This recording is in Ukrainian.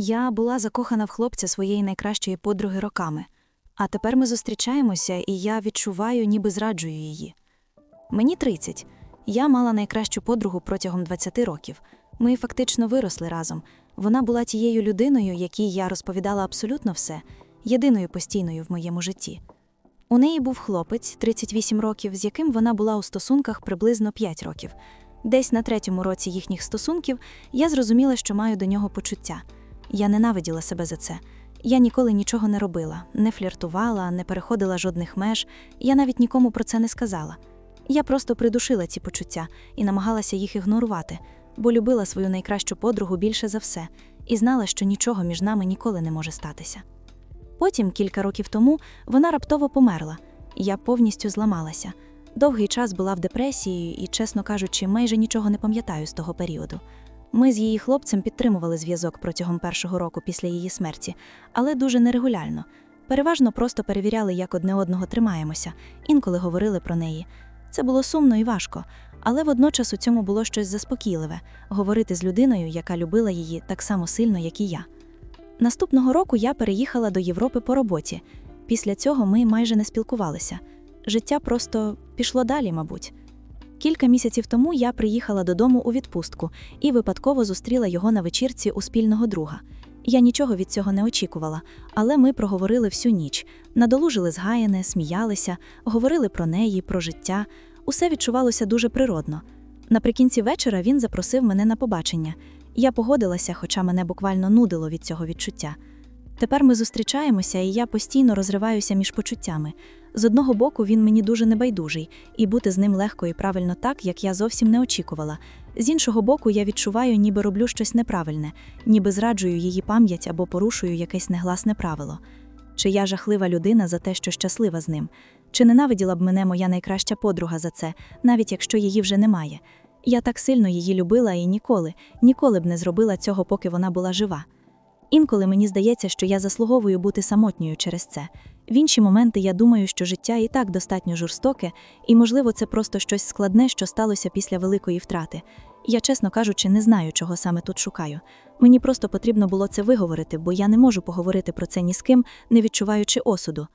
Я була закохана в хлопця своєї найкращої подруги роками, а тепер ми зустрічаємося, і я відчуваю, ніби зраджую її. Мені 30. Я мала найкращу подругу протягом 20 років. Ми фактично виросли разом. Вона була тією людиною, якій я розповідала абсолютно все, єдиною постійною в моєму житті. У неї був хлопець 38 років, з яким вона була у стосунках приблизно 5 років. Десь на третьому році їхніх стосунків я зрозуміла, що маю до нього почуття. Я ненавиділа себе за це. Я ніколи нічого не робила, не фліртувала, не переходила жодних меж, я навіть нікому про це не сказала. Я просто придушила ці почуття і намагалася їх ігнорувати, бо любила свою найкращу подругу більше за все і знала, що нічого між нами ніколи не може статися. Потім, кілька років тому, вона раптово померла. Я повністю зламалася. Довгий час була в депресії і, чесно кажучи, майже нічого не пам'ятаю з того періоду. Ми з її хлопцем підтримували зв'язок протягом першого року після її смерті, але дуже нерегулярно. Переважно просто перевіряли, як одне одного тримаємося, інколи говорили про неї. Це було сумно і важко, але водночас у цьому було щось заспокійливе говорити з людиною, яка любила її так само сильно, як і я. Наступного року я переїхала до Європи по роботі. Після цього ми майже не спілкувалися. Життя просто пішло далі, мабуть. Кілька місяців тому я приїхала додому у відпустку і випадково зустріла його на вечірці у спільного друга. Я нічого від цього не очікувала, але ми проговорили всю ніч, надолужили згаяне, сміялися, говорили про неї, про життя. Усе відчувалося дуже природно. Наприкінці вечора він запросив мене на побачення. Я погодилася, хоча мене буквально нудило від цього відчуття. Тепер ми зустрічаємося, і я постійно розриваюся між почуттями. З одного боку, він мені дуже небайдужий, і бути з ним легко і правильно так, як я зовсім не очікувала. З іншого боку, я відчуваю, ніби роблю щось неправильне, ніби зраджую її пам'ять або порушую якесь негласне правило. Чи я жахлива людина за те, що щаслива з ним? Чи ненавиділа б мене моя найкраща подруга за це, навіть якщо її вже немає? Я так сильно її любила і ніколи, ніколи б не зробила цього, поки вона була жива. Інколи мені здається, що я заслуговую бути самотньою через це. В інші моменти я думаю, що життя і так достатньо жорстоке, і, можливо, це просто щось складне, що сталося після великої втрати. Я, чесно кажучи, не знаю, чого саме тут шукаю. Мені просто потрібно було це виговорити, бо я не можу поговорити про це ні з ким, не відчуваючи осуду.